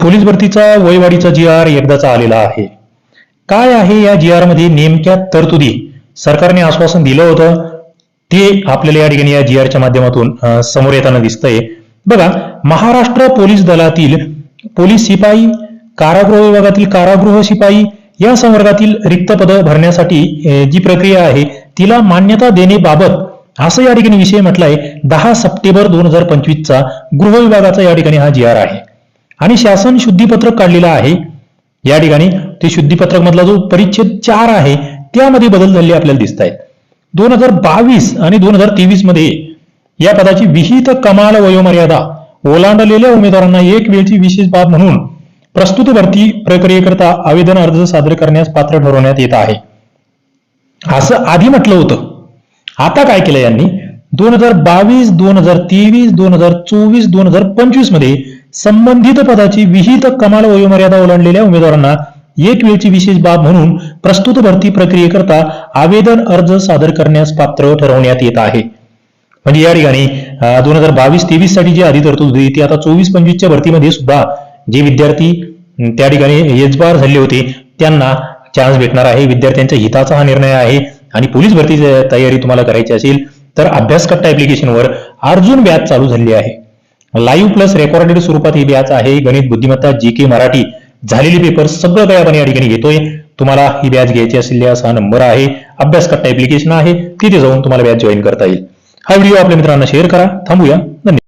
Police भरतीचा वयवाढीचा जी R एकदाचा आलेला आहे. काय आहे या जी आरमध्ये नेमक्या तरतुदी? सरकारने आश्वासन दिलं होतं. ते आपल्याला या ठिकाणी या जी आरच्या माध्यमातून समोर येताना दिसतंय. बघा महाराष्ट्र पोलीस दलातील पोलीस शिपाई कारागृह विभागातील कारागृह शिपाई या संवर्गातील रिक्त पदं भरण्यासाठी जी प्रक्रिया आहे तिला मान्यता देण्याबाबत असं या ठिकाणी विषय म्हटलाय. दहा सप्टेंबर दोन हजार पंचवीसचा गृह विभागाचा या ठिकाणी हा जी आर आहे. आणि शासन शुद्धीपत्रक काढलेलं आहे. या ठिकाणी ते शुद्धीपत्रक मधला जो परिच्छेद चार आहे त्यामध्ये बदल झालेले आपल्याला दिसत आहेत दोन हजार बावीस आणि दोन हजार तेवीसमध्ये या पदाची विहित कमाल वयोमर्यादा ओलांडलेल्या उमेदवारांना एक वेळची विशेष बाब म्हणून प्रस्तुत भरती प्रक्रियेकरता आवेदन अर्ज सादर करण्यास पात्र ठरवण्यात येत आहे. असं आधी म्हटलं होतं. आता काय केलं यांनी? दोन हजार बावीस दोन हजार तेवीस दोन हजार चोवीस दोन हजार पंचवीसमध्ये संबंधित पदाची विहित कमाल वयोमर्यादा ओलांडलेल्या उमेदवारांना एक वेळची विशेष बाब म्हणून प्रस्तुत भरती प्रक्रियेकरता आवेदन अर्ज सादर करण्यास पात्र ठरवण्यात येत आहे. म्हणजे या ठिकाणी दोन हजार बावीस तेवीससाठी जी आधी तरतूद होती ती आता चोवीस पंचवीसच्या भरतीमध्ये सुद्धा जे विद्यार्थी त्या ठिकाणी यजबार झाले होते त्यांना चान्स भेटणार आहे. विद्यार्थ्यांच्या हिताचा हा निर्णय आहे आणि पोलीस भरतीची तयारी तुम्हाला करायची असेल तर अभ्यासकट्टा ऍप्लिकेशनवर अर्जुन बॅच चालू झाली आहे. लाईव्ह प्लस रेकॉर्डेड स्वरूपात ही बॅच आहे. गणित बुद्धिमत्ता जी के मराठी झालेली पेपर सगळं काही आपण या ठिकाणी घेतोय. तुम्हाला ही बॅच घ्यायची असल्यास हा नंबर आहे. अभ्यास करता ऍप्लिकेशन आहे. तिथे जाऊन तुम्हाला बॅच जॉईन करता येईल. हा व्हिडिओ आपल्या मित्रांना शेअर करा. थांबूया. धन्यवाद.